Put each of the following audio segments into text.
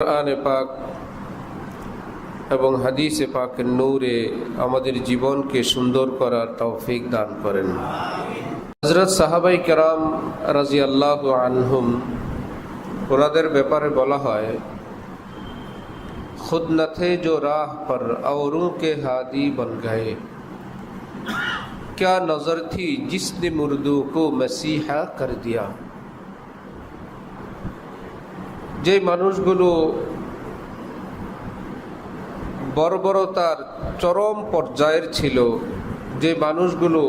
قرآن پاک حدیث پاک نور ہمر جیون کے سندور پر توفیق دان کریں حضرت সাহাবাই کرام رضی اللہ عنہ ওনাদের ব্যাপারে بولا ہے خود نہ تھے جو راہ پر اوروں کے ہادی بن گئے کیا نظر تھی جس نے مردوں کو مسیحا کر دیا যে মানুষগুলো বর্বরতার চরম পর্যায়ের ছিল, যে মানুষগুলো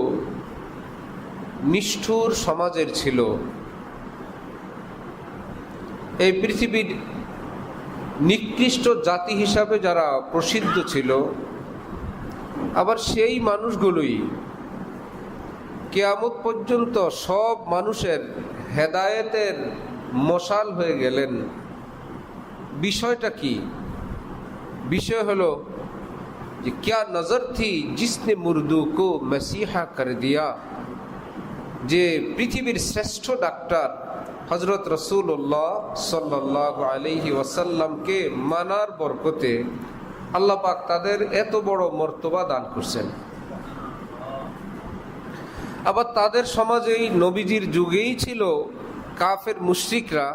নিষ্ঠুর সমাজের ছিল, এই পৃথিবীর নিকৃষ্ট জাতি হিসাবে যারা প্রসিদ্ধ ছিল, আবার সেই মানুষগুলোই কেয়ামত পর্যন্ত সব মানুষের হেদায়েতের মশাল হয়ে গেলেন। বিষয়টা কি? বিষয় হলো যে ক্যা নজর থি জিসনে মুর্দু কো মসিহা কর দিয়া? যে পৃথিবীর শ্রেষ্ঠ ডাক্তার হজরত রসুল্লাহ সাল্লি ওসাল্লামকে ওয়াসাল্লামকে মানার বরকতে আল্লাপাক তাদের এত বড় মর্তবা দান করছেন। আবার তাদের সমাজেই নবীজির যুগেই ছিল কাফের মুশ্রিকরা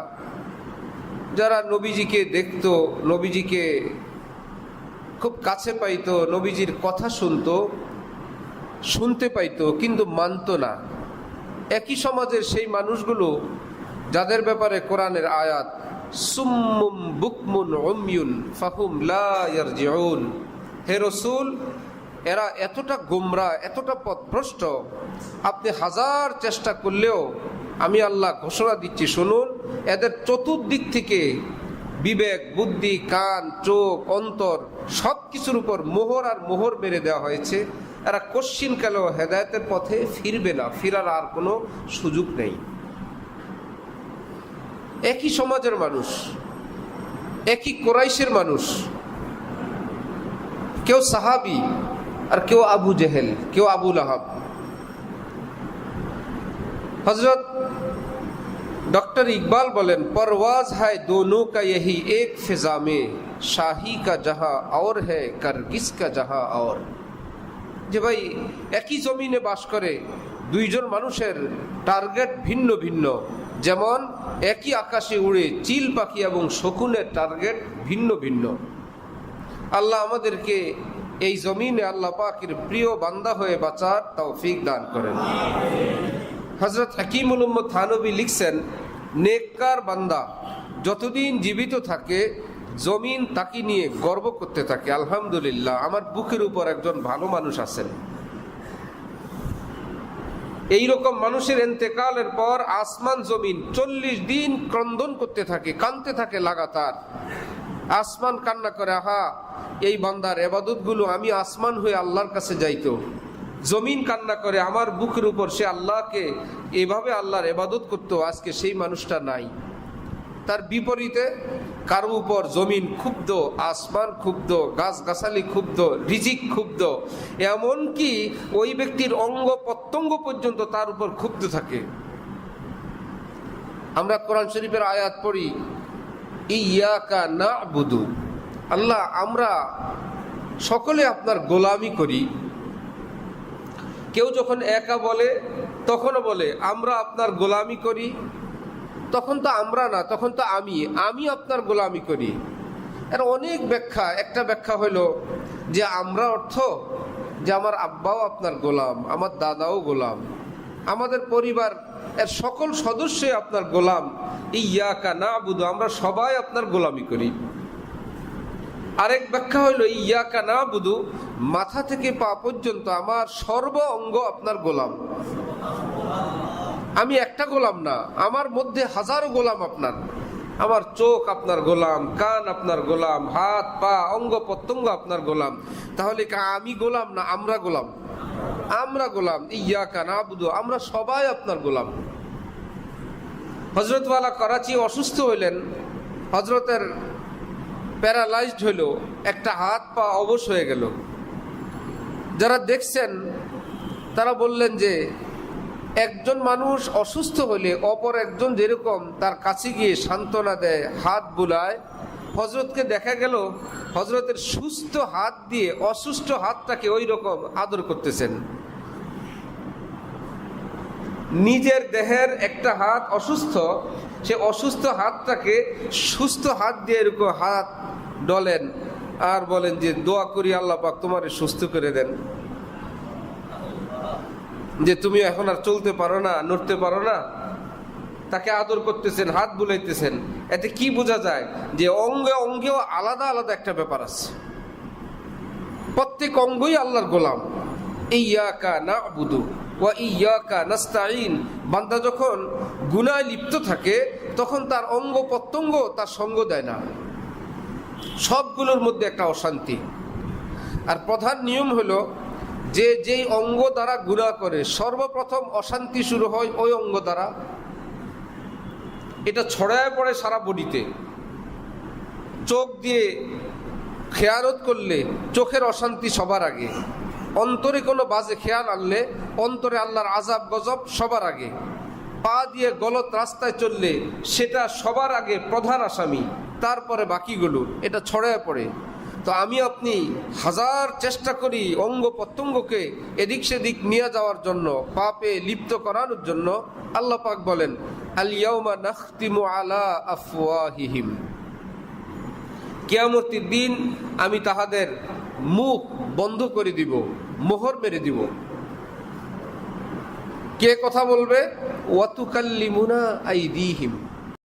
যারা নবীজিকে দেখত, নবীজিকে খুব কাছে পাইতো, নবীজির কথা শুনত, শুনতে পাইতো, কিন্তু মানতো না। একই সমাজের সেই মানুষগুলো, যাদের ব্যাপারে কোরআনের আয়াত, সুম্মুম বুকমুন অমিউন ফাহুম লা ইয়ারজিউন। হে রসুল, এরা এতটা গোমরা, এতটা পথভ্রষ্ট, আপনি হাজার চেষ্টা করলেও আমি আল্লাহ ঘোষণা দিচ্ছি, শুনুন, এদের চতুর্দিক থেকে বিবেক, বুদ্ধি, কান, চোখ, অন্তর সব কিছুর উপর মোহর আর মোহর মেরে দেওয়া হয়েছে। এরা কশ্চিন কালেও হেদায়তের পথে ফিরবে না, ফিরার আর কোনো সুযোগ নেই। একই সমাজের মানুষ, একই কোরাইশের মানুষ, কেউ সাহাবি আর কেউ আবু জেহেল, কেউ আবুল আহাব হজরত ডক্টর ইকবাল বলেন, পরওয়াজ হায় দোনো কা ইহি এক ফিজা মে, শাহি কা জাহা আওর হ্যায়, কার্গিস কা জাহা আওর। যে ভাই, একই জমিনে বাস করে দুইজন মানুষের টার্গেট ভিন্ন ভিন্ন। যেমন, একই আকাশে উড়ে চিল পাখি এবং শকুনের টার্গেট ভিন্ন ভিন্ন। আল্লাহ আমাদেরকে এই জমিনে আল্লাহ পাকের প্রিয় বান্দা হয়ে বাঁচার তৌফিক দান করেন। হজরত হাকিমুল উম্মদ থানবী লিখছেন, নেককার বান্দা যতদিন জীবিত থাকে, জমিন তাকে নিয়ে গর্ব করতে থাকে। আলহামদুলিল্লাহ, আমার বুকের উপর একজন ভালো মানুষ আছেন। এই রকম মানুষের এন্তেকালের পর আসমান জমিন চল্লিশ দিন ক্রন্দন করতে থাকে, কানতে থাকে লাগাতার। আসমান কান্না করে, আহা, এই বান্দার এবাদতগুলো আমি আসমান হয়ে আল্লাহর কাছে যাইতো জমিন কান্না করে, আমার বুকের উপর সে আল্লাহকে এভাবে আল্লাহর এবাদত করতো, আজকে সেই মানুষটা নাই। তার বিপরীতে কারও উপর জমিন ক্ষুব্ধ, আসমান ক্ষুব্ধ, গাছগাছালি ক্ষুব্ধ, রিজিক ক্ষুব্ধ, এমনকি ওই ব্যক্তির অঙ্গ প্রত্যঙ্গ পর্যন্ত তার উপর ক্ষুব্ধ থাকে। আমরা কোরআন শরীফের আয়াত পড়ি ইয়াকা না বুধু আল্লাহ, আমরা সকলে আপনার গোলামি করি। কেউ যখন একা বলে, তখনও বলে, আমরা আপনার গোলামি করি। তখন তো আমরা না, তখন তো আমি আমি আপনার গোলামি করি। এর অনেক ব্যাখ্যা, একটা ব্যাখ্যা হলো যে আমরা অর্থ যে আমার আব্বাও আপনার গোলাম, আমার দাদাও গোলাম, আমাদের পরিবার এর সকল সদস্যই আপনার গোলাম। ইয়াকা না বুধ আমরা সবাই আপনার গোলামি করি। আরেক ব্যাখ্যা হইল ইয়াকা না বুধু মাথা থেকে পা পর্যন্ত আমার সর্ব অঙ্গ আপনার গোলাম। আমি একটা গোলাম না, আমার মধ্যে হাজারো গোলাম আপনার। আমার চোখ আপনার গোলাম, কান আপনার গোলাম, হাত, পা, অঙ্গ প্রত্যঙ্গ আপনার গোলাম। তাহলে আমি গোলাম না, আমরা গোলাম? আমরা গোলাম, ইয়াকা না বুধু আমরা সবাই আপনার গোলাম। হজরতওয়ালা করাচি অসুস্থ হইলেন হজরতের প্যারালাইজড হইল, একটা হাত পা অবশ হয়ে গেল। যারা দেখছেন, তারা বললেন যে, একজন মানুষ অসুস্থ হলে অপর একজন যেরকম তার কাছে গিয়ে সান্ত্বনা দেয়, হাত বুলায় হজরতকে দেখা গেল হজরতের সুস্থ হাত দিয়ে অসুস্থ হাতটাকে ওই রকম আদর করতেছেন। নিজের দেহের একটা হাত অসুস্থ সে অসুস্থ হাতটাকে সুস্থ হাত দিয়ে এরকম হাত ডলেন আর বলেন যে, দোয়া করি আল্লাহ পাক তোমার সুস্থ করে দেন। যে, তুমি এখন আর চলতে পারো না, নড়তে পারো না। তাকে আদর করতেছেন, হাত বুলাইতেছেন। এতে কি বোঝা যায় যে, অঙ্গে অঙ্গেও আলাদা আলাদা একটা ব্যাপার আছে। প্রত্যেক অঙ্গই আল্লাহর গোলাম। ইয়াকা না বুধু ওয়া ইয়াকা বান্দা যখন গুনায় লিপ্ত থাকে, তখন তার অঙ্গ প্রত্যঙ্গ তার সঙ্গ দেয় না। সবগুলোর মধ্যে একটা অশান্তি। আর প্রধান নিয়ম হলো, যে যেই অঙ্গ দ্বারা গুণা করে, সর্বপ্রথম অশান্তি শুরু হয় ওই অঙ্গ দ্বারা। এটা ছড়ায় পড়ে সারা বডিতে। চোখ দিয়ে খেয়ালত করলে চোখের অশান্তি সবার আগে। অন্তরে কোনো বাজে খেয়াল আনলে অন্তরে আল্লাহর আজাব গজব সবার আগে। পা দিয়ে গলত রাস্তায় চললে সেটা সবার আগে প্রধান আসামি, তারপরে বাকিগুলো, এটা ছড়ায় পড়ে। তো আমি আপনি হাজার চেষ্টা করি অঙ্গ প্রত্যঙ্গকে এদিক সেদিক নিয়ে যাওয়ার জন্য, পাপে লিপ্ত করানোর জন্য। আল্লাহ পাক বলেন আলিয়াউমা নাখতিমু আলা আফওয়াহিহিম। কেয়ামতির দিন আমি তাহাদের মুখ বন্ধ করে দিব মোহর মেরে দিব। কে কথা বলবে? ওয়াতুকাল্লিমুনা আইদিহিম।